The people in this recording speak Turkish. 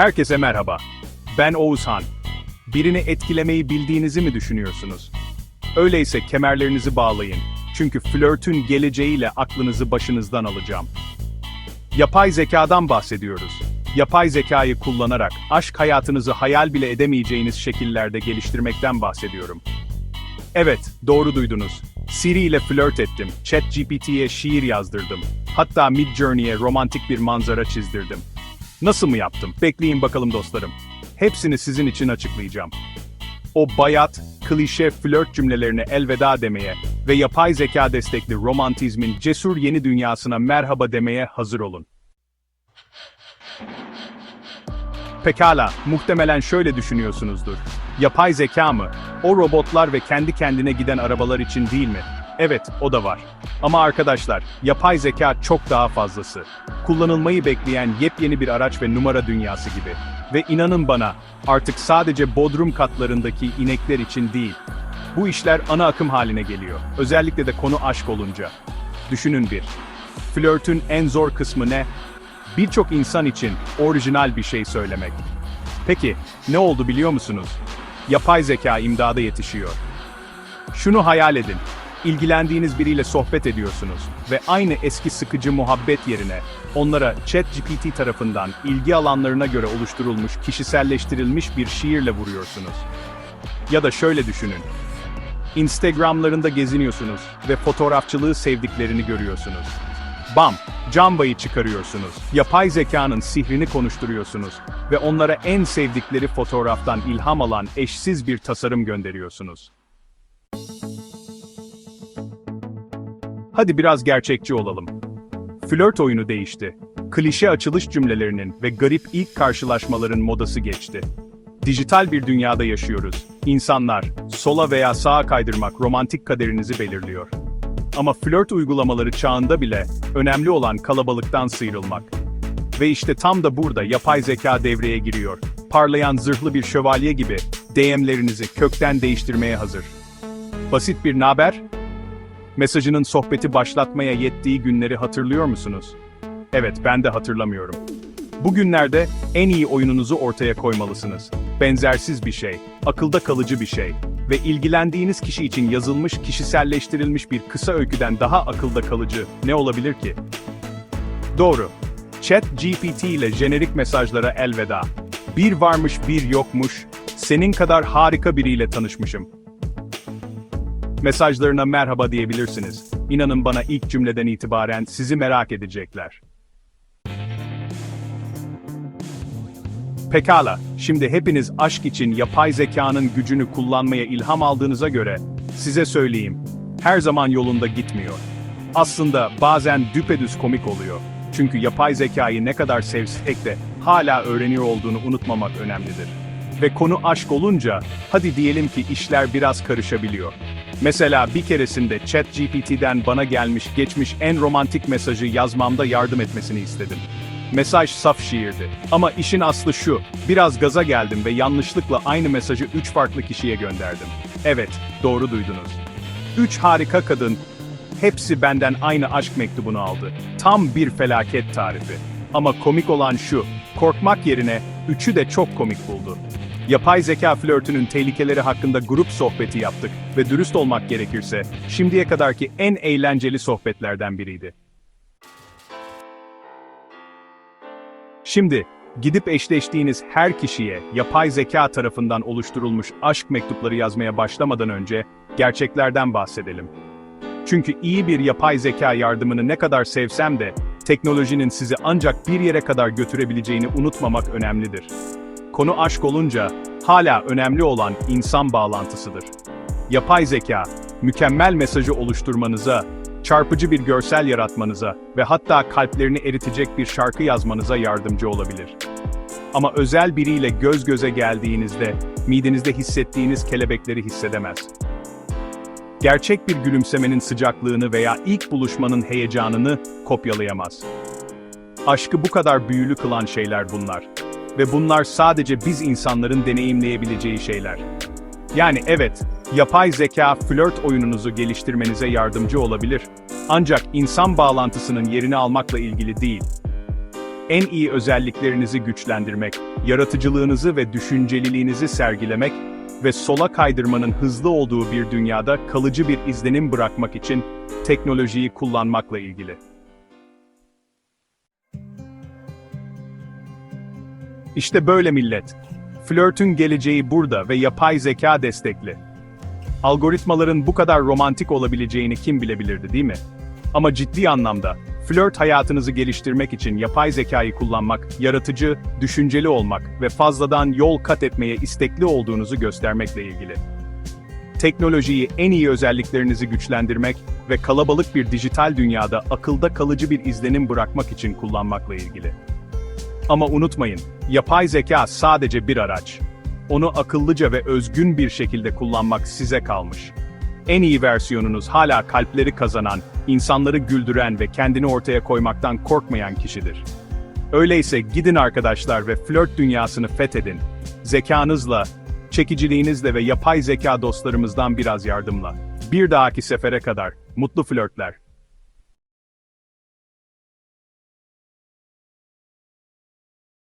Herkese merhaba. Ben Oğuzhan. Birini etkilemeyi bildiğinizi mi düşünüyorsunuz? Öyleyse kemerlerinizi bağlayın. Çünkü flörtün geleceğiyle aklınızı başınızdan alacağım. Yapay zekadan bahsediyoruz. Yapay zekayı kullanarak aşk hayatınızı hayal bile edemeyeceğiniz şekillerde geliştirmekten bahsediyorum. Evet, doğru duydunuz. Siri ile flört ettim, ChatGPT'ye şiir yazdırdım. Hatta Midjourney'e romantik bir manzara çizdirdim. Nasıl mı yaptım? Bekleyin bakalım dostlarım. Hepsini sizin için açıklayacağım. O bayat, klişe flört cümlelerine elveda demeye ve yapay zeka destekli romantizmin cesur yeni dünyasına merhaba demeye hazır olun. Pekala, muhtemelen şöyle düşünüyorsunuzdur. Yapay zeka mı? O robotlar ve kendi kendine giden arabalar için değil mi? Evet, o da var. Ama arkadaşlar, yapay zeka çok daha fazlası. Kullanılmayı bekleyen yepyeni bir araç ve numara dünyası gibi. Ve inanın bana, artık sadece bodrum katlarındaki inekler için değil. Bu işler ana akım haline geliyor. Özellikle de konu aşk olunca. Düşünün bir. Flörtün en zor kısmı ne? Birçok insan için orijinal bir şey söylemek. Peki, ne oldu biliyor musunuz? Yapay zeka imdada yetişiyor. Şunu hayal edin. İlgilendiğiniz biriyle sohbet ediyorsunuz ve aynı eski sıkıcı muhabbet yerine onlara ChatGPT tarafından ilgi alanlarına göre oluşturulmuş, kişiselleştirilmiş bir şiirle vuruyorsunuz. Ya da şöyle düşünün. Instagramlarında geziniyorsunuz ve fotoğrafçılığı sevdiklerini görüyorsunuz. Bam, Canva'yı çıkarıyorsunuz. Yapay zekanın sihrini konuşturuyorsunuz ve onlara en sevdikleri fotoğraftan ilham alan eşsiz bir tasarım gönderiyorsunuz. Hadi biraz gerçekçi olalım. Flört oyunu değişti. Klişe açılış cümlelerinin ve garip ilk karşılaşmaların modası geçti. Dijital bir dünyada yaşıyoruz. İnsanlar, sola veya sağa kaydırmak romantik kaderinizi belirliyor. Ama flört uygulamaları çağında bile önemli olan kalabalıktan sıyrılmak. Ve işte tam da burada yapay zeka devreye giriyor. Parlayan zırhlı bir şövalye gibi DM'lerinizi kökten değiştirmeye hazır. Basit bir naber? Mesajının sohbeti başlatmaya yettiği günleri hatırlıyor musunuz? Evet, ben de hatırlamıyorum. Bugünlerde en iyi oyununuzu ortaya koymalısınız. Benzersiz bir şey, akılda kalıcı bir şey ve ilgilendiğiniz kişi için yazılmış, kişiselleştirilmiş bir kısa öyküden daha akılda kalıcı ne olabilir ki? Doğru. Chat GPT ile jenerik mesajlara elveda. Bir varmış bir yokmuş, senin kadar harika biriyle tanışmışım. Mesajlarına merhaba diyebilirsiniz. İnanın bana ilk cümleden itibaren sizi merak edecekler. Pekala, şimdi hepiniz aşk için yapay zekanın gücünü kullanmaya ilham aldığınıza göre, size söyleyeyim, her zaman yolunda gitmiyor. Aslında bazen düpedüz komik oluyor. Çünkü yapay zekayı ne kadar sevsek de hala öğreniyor olduğunu unutmamak önemlidir. Ve konu aşk olunca, hadi diyelim ki işler biraz karışabiliyor. Mesela bir keresinde ChatGPT'den bana gelmiş geçmiş en romantik mesajı yazmamda yardım etmesini istedim. Mesaj saf şiirdi. Ama işin aslı şu, biraz gaza geldim ve yanlışlıkla aynı mesajı üç farklı kişiye gönderdim. Evet, doğru duydunuz. Üç harika kadın, hepsi benden aynı aşk mektubunu aldı. Tam bir felaket tarifi. Ama komik olan şu, korkmak yerine üçü de çok komik buldu. Yapay zeka flörtünün tehlikeleri hakkında grup sohbeti yaptık ve dürüst olmak gerekirse, şimdiye kadarki en eğlenceli sohbetlerden biriydi. Şimdi, gidip eşleştiğiniz her kişiye yapay zeka tarafından oluşturulmuş aşk mektupları yazmaya başlamadan önce gerçeklerden bahsedelim. Çünkü iyi bir yapay zeka yardımını ne kadar sevsem de, teknolojinin sizi ancak bir yere kadar götürebileceğini unutmamak önemlidir. Konu aşk olunca, hala önemli olan insan bağlantısıdır. Yapay zeka, mükemmel mesajı oluşturmanıza, çarpıcı bir görsel yaratmanıza ve hatta kalplerini eritecek bir şarkı yazmanıza yardımcı olabilir. Ama özel biriyle göz göze geldiğinizde, midenizde hissettiğiniz kelebekleri hissedemez. Gerçek bir gülümsemenin sıcaklığını veya ilk buluşmanın heyecanını kopyalayamaz. Aşkı bu kadar büyülü kılan şeyler bunlar. Ve bunlar sadece biz insanların deneyimleyebileceği şeyler. Yani evet, yapay zeka flört oyununuzu geliştirmenize yardımcı olabilir. Ancak insan bağlantısının yerini almakla ilgili değil. en iyi özelliklerinizi güçlendirmek, yaratıcılığınızı ve düşünceliliğinizi sergilemek ve sola kaydırmanın hızlı olduğu bir dünyada kalıcı bir izlenim bırakmak için teknolojiyi kullanmakla ilgili. İşte böyle millet. Flörtün geleceği burada ve yapay zeka destekli. Algoritmaların bu kadar romantik olabileceğini kim bilebilirdi değil mi? Ama ciddi anlamda, flört hayatınızı geliştirmek için yapay zekayı kullanmak, yaratıcı, düşünceli olmak ve fazladan yol kat etmeye istekli olduğunuzu göstermekle ilgili. Teknolojiyi en iyi özelliklerinizi güçlendirmek ve kalabalık bir dijital dünyada akılda kalıcı bir izlenim bırakmak için kullanmakla ilgili. Ama unutmayın, yapay zeka sadece bir araç. Onu akıllıca ve özgün bir şekilde kullanmak size kalmış. En iyi versiyonunuz hala kalpleri kazanan, insanları güldüren ve kendini ortaya koymaktan korkmayan kişidir. Öyleyse gidin arkadaşlar ve flört dünyasını fethedin. Zekanızla, çekiciliğinizle ve yapay zeka dostlarımızdan biraz yardımla. Bir dahaki sefere kadar, mutlu flörtler.